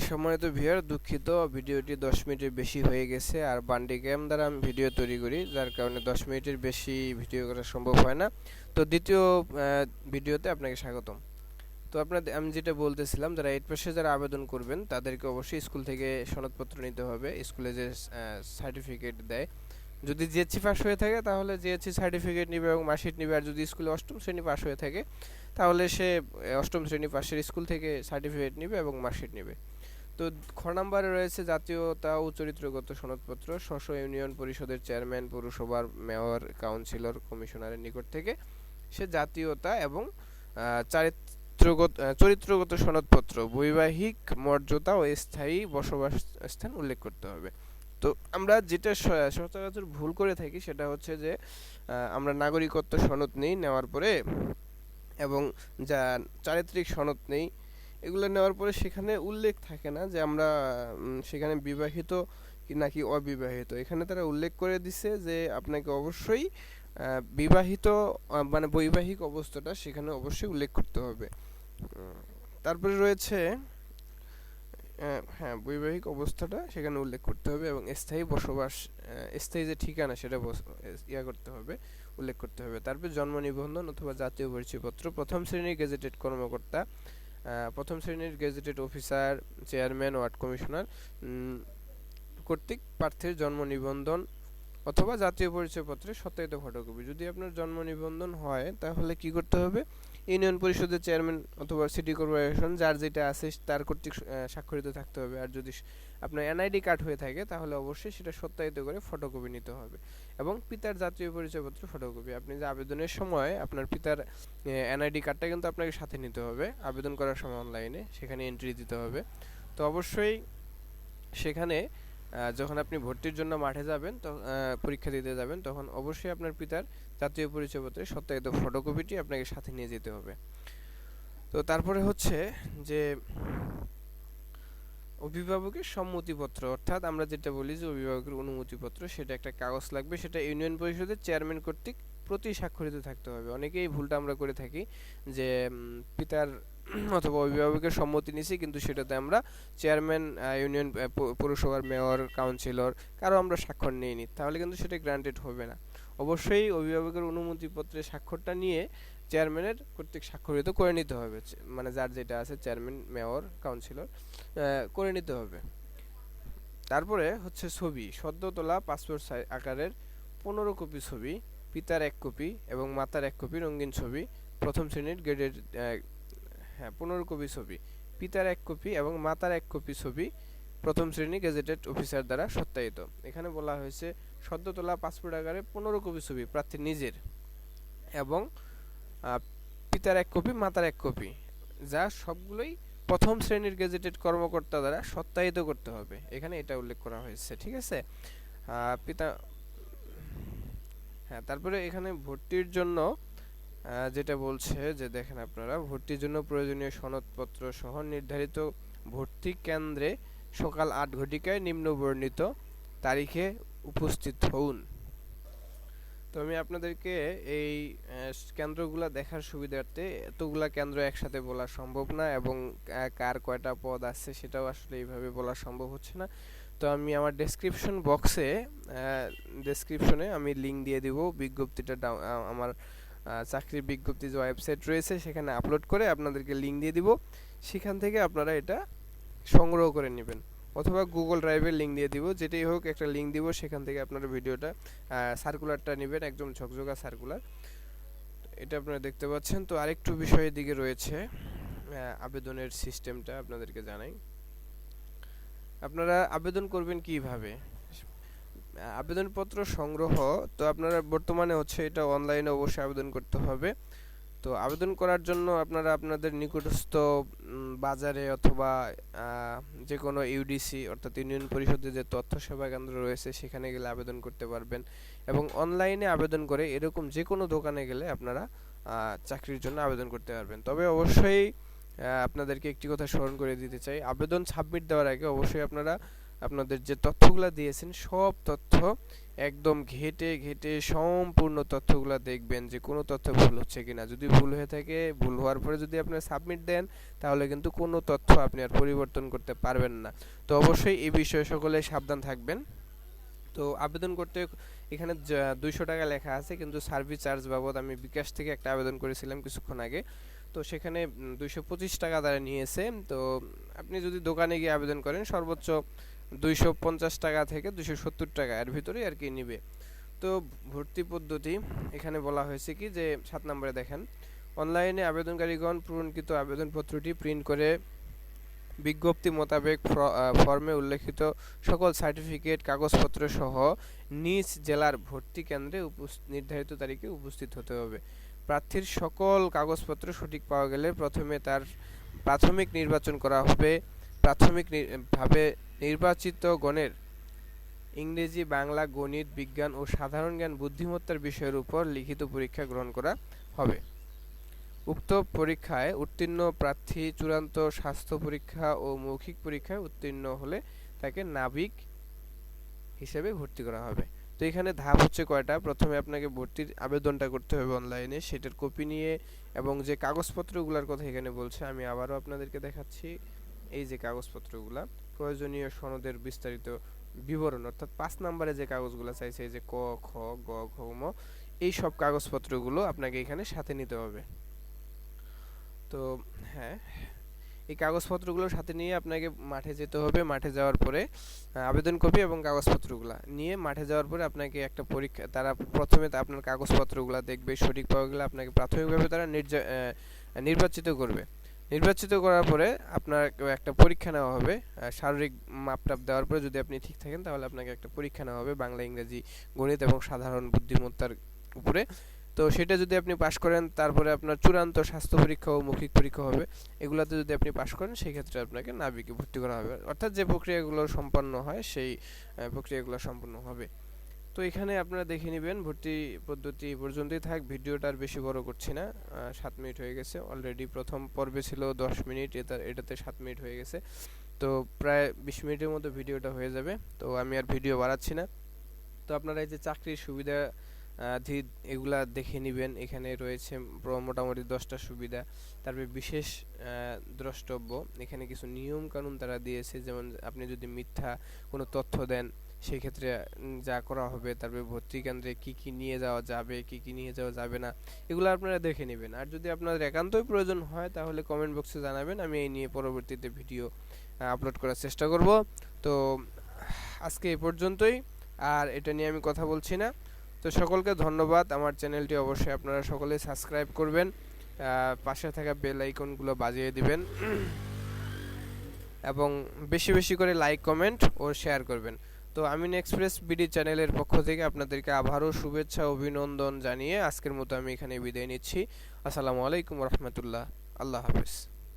সম্মানিত ভিউয়ার দুঃখিত, ভিডিওটি দশ মিনিটের বেশি হয়ে গেছে আর বান্ডি ক্যাম দ্বারা আমি ভিডিও তৈরি করি, যার কারণে দশ মিনিটের বেশি ভিডিও করা সম্ভব হয় না। তো দ্বিতীয় ভিডিওতে আপনাকে স্বাগতম। তো আপনাদের, আমি যেটা বলতেছিলাম, যারা এইট পাশে যারা আবেদন করবেন, তাদেরকে অবশ্যই স্কুল থেকে সনদপত্র নিতে হবে। স্কুলে যে সার্টিফিকেট দেয়। যদি জিএসসি পাস হয়ে থাকে, তাহলে জিএসসি সার্টিফিকেট নিবে এবং মার্কশিট নিবে। আর যদি স্কুলে অষ্টম শ্রেণি পাস হয়ে থাকে তাহলে সে অষ্টম শ্রেণি পাশের স্কুল থেকে সার্টিফিকেট নিবে এবং মার্কশিট নিবে। তো খ নাম্বারে রয়েছে জাতীয়তা ও চরিত্রগত সনদপত্র স্ব ইউনিয়ন পরিষদের চেয়ারম্যান, পৌরসভার মেয়র, কাউন্সিলর, কমিশনারের নিকট থেকে। সে জাতীয়তা এবং চারিত্রগত চরিত্রগত সনদপত্র, বৈবাহিক মর্যাদা ও স্থায়ী বসবাস স্থান উল্লেখ করতে হবে। তো আমরা যেটা সচরাচর ভুল করে থাকি সেটা হচ্ছে যে আমরা নাগরিকত্ব সনদ নেই, নেওয়ার পরে এবং যা চারিত্রিক সনদ নেই, এগুলো নেওয়ার পরে সেখানে উল্লেখ থাকে না যে আমরা সেখানে বিবাহিত কি নাকি অবিবাহিত। এখানে তারা উল্লেখ করে দিছে যে আপনাকে অবশ্যই বিবাহিত মানে বৈবাহিক অবস্থাটা সেখানে অবশ্যই উল্লেখ করতে হবে। তারপরে রয়েছে হ্যাঁ বৈবাহিক অবস্থাটা সেখানে উল্লেখ করতে হবে এবং স্থায়ী বসবাস স্থায়ী যে ঠিকানা সেটা ইয়া করতে হবে, উল্লেখ করতে হবে। তারপর জন্ম নিবন্ধন অথবা জাতীয় পরিচয়পত্র। প্রথম শ্রেণির গেজেটেড কর্মকর্তা প্রথম শ্রেণির gazetted officer, chairman, ward commissioner কর্তৃক প্রার্থীর জন্ম নিবন্ধন অথবা জাতীয় পরিচয়পত্রের সত্যায়িত ফটোকপি। যদি আপনার জন্ম নিবন্ধন হয়, তাহলে কি করতে হবে? ইউনিয়ন পরিষদের চেয়ারম্যান অথবা সিটি কর্পোরেশন যার যেটা আছে, তার কর্তৃক স্বাক্ষরিত থাকতে হবে। আর যদি আপনার এনআইডি কার্ড হয়ে থাকে, তাহলে অবশ্যই সেটা সত্যায়িত করে ফটোকপি নিতে হবে এবং পিতার জাতীয় পরিচয়পত্র ফটোকপি। আপনি যে আবেদনের সময় আপনার পিতার এনআইডি কার্ডটা কিন্তু আপনাকে সাথে নিতে হবে। আবেদন করার সময় অনলাইনে সেখানে এন্ট্রি দিতে হবে। তো অবশ্যই সেখানে যখন আপনি ভর্তির জন্য মাঠে যাবেন পরীক্ষা দিতে যাবেন, তখন অবশ্যই আপনার পিতার জাতীয় পরিচয়পত্রের সত্যায়িত ফটোকপিটি আপনাকে সাথে নিয়ে যেতে হবে। তো তারপরে হচ্ছে যে, অভিভাবকের সম্মতিপত্র, অর্থাৎ আমরা যেটা বলি যে, অভিভাবকের অনুমতিপত্র, সেটা একটা কাগজ লাগবে, সেটা ইউনিয়ন পরিষদের চেয়ারম্যান কর্তৃক প্রতি স্বাক্ষরিত থাকতে হবে। অনেকেই ভুলটা আমরা করে থাকি যে পিতার অথবা অভিভাবকের সম্মতি নিছি, কিন্তু সেটাতে আমরা চেয়ারম্যান ইউনিয়ন পৌরসভার মেয়র, কাউন্সিলর কারও আমরা স্বাক্ষর নিইনি। তাহলে কিন্তু সেটা গ্রান্টেড হবে না। অবশ্যই অভিভাবকের অনুমতিপত্রে স্বাক্ষরটা নিয়ে চেয়ারম্যানের কর্তৃক স্বাক্ষরিত করে নিতে হবে। মানে যার যেটা আছে, চেয়ারম্যান, মেয়র, কাউন্সিলর করে নিতে হবে। তারপরে হচ্ছে ছবি সদ্য তোলা পাসপোর্ট সাইজ আকারের পনেরো কপি ছবি, পিতার এক কপি এবং মাতার এক কপি রঙিন ছবি, প্রথম শ্রেণির গ্রেডের হ্যাঁ পনেরো কপি ছবি। পিতার এক কপি এবং মাতার এক কপি ছবি প্রথম শ্রেণি গেজেটেড অফিসার দ্বারা সত্যায়িত। এখানে বলা হয়েছে সদ্য তোলা পাসপোর্ট আকারে পনেরো কপি ছবি, প্রার্থী নিজের এবং পিতার এক কপি, মাতার এক কপি, যা সবগুলোই প্রথম শ্রেণির গেজেটেড কর্মকর্তা দ্বারা সত্যায়িত করতে হবে। এখানে এটা উল্লেখ করা হয়েছে, ঠিক আছে? পিতা হ্যাঁ তারপরে এখানে ভর্তির জন্য যেটা বলছে যে দেখেন আপনারা, ভর্তির জন্য প্রয়োজনীয় সনদপত্র সহ নির্ধারিত ভর্তি কেন্দ্রে সকাল আট ঘটিকায় নিম্নবর্ণিত তারিখে উপস্থিত হউন। তো আমি আপনাদেরকে এই কেন্দ্রগুলা দেখার সুবিধার্থে এতগুলা কেন্দ্র একসাথে বলা সম্ভব না এবং কার কয়টা পদ আছে সেটাও আসলে এইভাবে বলা সম্ভব হচ্ছে না। তো আমি আমার ডেসক্রিপশন বক্সে ডেসক্রিপশনে আমি লিঙ্ক দিয়ে দিব, বিজ্ঞপ্তিটা আমার চাকরির বিজ্ঞপ্তি যে ওয়েবসাইট রয়েছে, সেখানে আপলোড করে আপনাদেরকে লিঙ্ক দিয়ে দিব। সেখান থেকে আপনারা এটা সংগ্রহ করে নেবেন। অথবা গুগল ড্রাইভের লিঙ্ক দিয়ে দিব। যেটাই হোক, একটা লিঙ্ক দিব, সেখান থেকে আপনারা ভিডিওটা সার্কুলারটা নেবেন, একদম ঝকঝকা সার্কুলার এটা আপনারা দেখতে পাচ্ছেন। তো আরেকটু বিষয়ের দিকে রয়েছে আবেদনের সিস্টেমটা আপনাদেরকে জানাই। আপনারা আবেদন করবেন কীভাবে? আবেদনপত্র সংগ্রহ, তো আপনারা বর্তমানে হচ্ছে এটা অনলাইনে অবশ্যই আবেদন করতে হবে। তো আবেদন করার জন্য আপনারা আপনাদের নিকটস্থ বাজারে অথবা যে কোনো ইউডিসি অর্থাৎ ইউনিয়ন পরিষদের যে তথ্য সেবা কেন্দ্র রয়েছে, সেখানে গেলে আবেদন করতে পারবেন। এবং অনলাইনে আবেদন করে এরকম যে কোনো দোকানে গেলে আপনারা চাকরির জন্য আবেদন করতে পারবেন। তবে অবশ্যই আপনাদেরকে একটি কথা স্মরণ করে দিতে চাই। আবেদন সাবমিট দেওয়ার আগে অবশ্যই আপনারা আপনাদের যে তথ্যগুলো দিয়েছেন, সব তথ্য একদম ঘেটে ঘেটে সম্পূর্ণ তথ্যগুলো দেখবেন যে কোনো তথ্য ভুল হচ্ছে কিনা। যদি ভুল হয়ে থাকে, ভুল হওয়ার পরে যদি আপনি সাবমিট দেন, তাহলে কিন্তু কোনো তথ্য আপনি আর পরিবর্তন করতে পারবেন না। তো অবশ্যই এই বিষয়ে সকলে সাবধান থাকবেন। তো আবেদন করতে এখানে দুইশো টাকা লেখা আছে, কিন্তু সার্ভিস চার্জ বাবদ আমি বিকাশ থেকে একটা আবেদন করেছিলাম কিছুক্ষণ আগে। তো সেখানে দুইশো পঁচিশ টাকা তারা নিয়েছে। তো আপনি যদি দোকানে গিয়ে আবেদন করেন, সর্বোচ্চ দুইশো পঞ্চাশ টাকা থেকে দুইশো সত্তর টাকা এর ভিতরেই আর কি নিবে। তো ভর্তি পদ্ধতি, এখানে বলা হয়েছে কি যে সাত নম্বরে দেখেন, অনলাইনে আবেদনকারীগণ পূরণকৃত আবেদনপত্রটি প্রিন্ট করে বিজ্ঞপ্তি মোতাবেক ফর্মে উল্লেখিত সকল সার্টিফিকেট, কাগজপত্র সহ নিজ জেলার ভর্তি কেন্দ্রে নির্ধারিত তারিখে উপস্থিত হতে হবে। প্রার্থীর সকল কাগজপত্র সঠিক পাওয়া গেলে প্রথমে তার প্রাথমিক নির্বাচন করা হবে। প্রাথমিক ভাবে নির্বাচিত গণের ইংরেজি, বাংলা, গণিত, বিজ্ঞান ও সাধারণ জ্ঞান, বুদ্ধিমত্তার বিষয়ের উপর লিখিত পরীক্ষা গ্রহণ করা হবে। উক্ত পরীক্ষায় উত্তীর্ণ প্রার্থী চূড়ান্ত স্বাস্থ্য পরীক্ষা ও মৌখিক পরীক্ষায় উত্তীর্ণ হলে তাকে নাবিক হিসেবে ভর্তি করা হবে। তো এখানে ধাপ হচ্ছে কয়টা? প্রথমে আপনাকে ভর্তির আবেদনটা করতে হবে অনলাইনে, সেটার কপি নিয়ে এবং যে কাগজপত্রগুলোর কথা এখানে বলছে, আমি আবারও আপনাদেরকে দেখাচ্ছি। এই যে কাগজপত্রগুলা প্রয়োজনীয় সনদের বিস্তারিত বিবরণ, অর্থাৎ পাঁচ নম্বরে যে কাগজগুলো চাইছে, এই যে ক, খ, গ, ঘ, ম, এই সব কাগজপত্রগুলো আপনাকে এখানে সাথে নিতে হবে। তো হ্যাঁ এই কাগজপত্রগুলো সাথে নিয়ে আপনাকে মাঠে যেতে হবে। মাঠে যাওয়ার পরে আবেদন কপি এবং কাগজপত্রগুলো নিয়ে মাঠে যাওয়ার পরে আপনাকে একটা পরীক্ষা, তারা প্রথমে আপনার কাগজপত্রগুলো দেখবে সঠিক পাওয়া গেলে আপনাকে প্রাথমিকভাবে তারা নির্বাচিত করবে। নির্বাচিত করার পরে আপনার একটা পরীক্ষা নেওয়া হবে। শারীরিক মাপটাপ দেওয়ার পরে যদি আপনি ঠিক থাকেন, তাহলে আপনাকে একটা পরীক্ষা নেওয়া হবে বাংলা, ইংরেজি, গণিত এবং সাধারণ বুদ্ধিমত্তার উপরে। তো সেটা যদি আপনি পাশ করেন, তারপরে আপনার চূড়ান্ত স্বাস্থ্য পরীক্ষা ও মৌখিক পরীক্ষা হবে। এগুলোতে যদি আপনি পাশ করেন সেই ক্ষেত্রে আপনাকে নাবিকে ভর্তি করা হবে। অর্থাৎ যে প্রক্রিয়াগুলো সম্পন্ন হয়, সেই প্রক্রিয়াগুলো সম্পন্ন হবে। তো এখানে আপনারা দেখে নেবেন, ভর্তি পদ্ধতি পর্যন্তই থাক। ভিডিওটা আর বেশি বড় করছি না। সাত মিনিট হয়ে গেছে। অলরেডি প্রথম পর্বে ছিল দশ মিনিট এটা এটাতে সাত মিনিট হয়ে গেছে। তো প্রায় বিশ মিনিটের মতো ভিডিওটা হয়ে যাবে। তো আমি আর ভিডিও বাড়াচ্ছি না। তো আপনারা এই যে চাকরির সুবিধা এগুলা দেখে নেবেন। এখানে রয়েছে মোটামুটি দশটা সুবিধা। তারপরে বিশেষ দ্রষ্টব্য, এখানে কিছু নিয়ম কানুন তারা দিয়েছে। যেমন আপনি যদি মিথ্যা কোনো তথ্য দেন সেই ক্ষেত্রে যা করা হবে, তারপরে ভর্তি কেন্দ্রে কি কি নিয়ে যাওয়া যাবে, কি কি নিয়ে যাওয়া যাবে না, এগুলো আপনারা দেখে নেবেন। আর যদি আপনাদের একান্তই প্রয়োজন হয়, তাহলে কমেন্ট বক্সে জানাবেন, আমি এই নিয়ে পরবর্তীতে ভিডিও আপলোড করার চেষ্টা করব। তো, আজকে এ পর্যন্তই, আর এটা নিয়ে আমি কথা বলছি না। তো সকলকে ধন্যবাদ, আমার চ্যানেলটি অবশ্যই আপনারা সকলে সাবস্ক্রাইব করবেন পাশে থাকা বেল আইকনগুলো বাজিয়ে দিবেন, এবং বেশি বেশি করে লাইক কমেন্ট ও শেয়ার করবেন। তো আমিন এক্সপ্রেস বিডি চ্যানেলের পক্ষ থেকে আপনাদেরকে আবারও শুভেচ্ছা, অভিনন্দন জানিয়ে আজকের মতো আমি এখানে বিদায় নিচ্ছি। আসসালামু আলাইকুম রহমতুল্লাহ। আল্লাহ হাফিজ।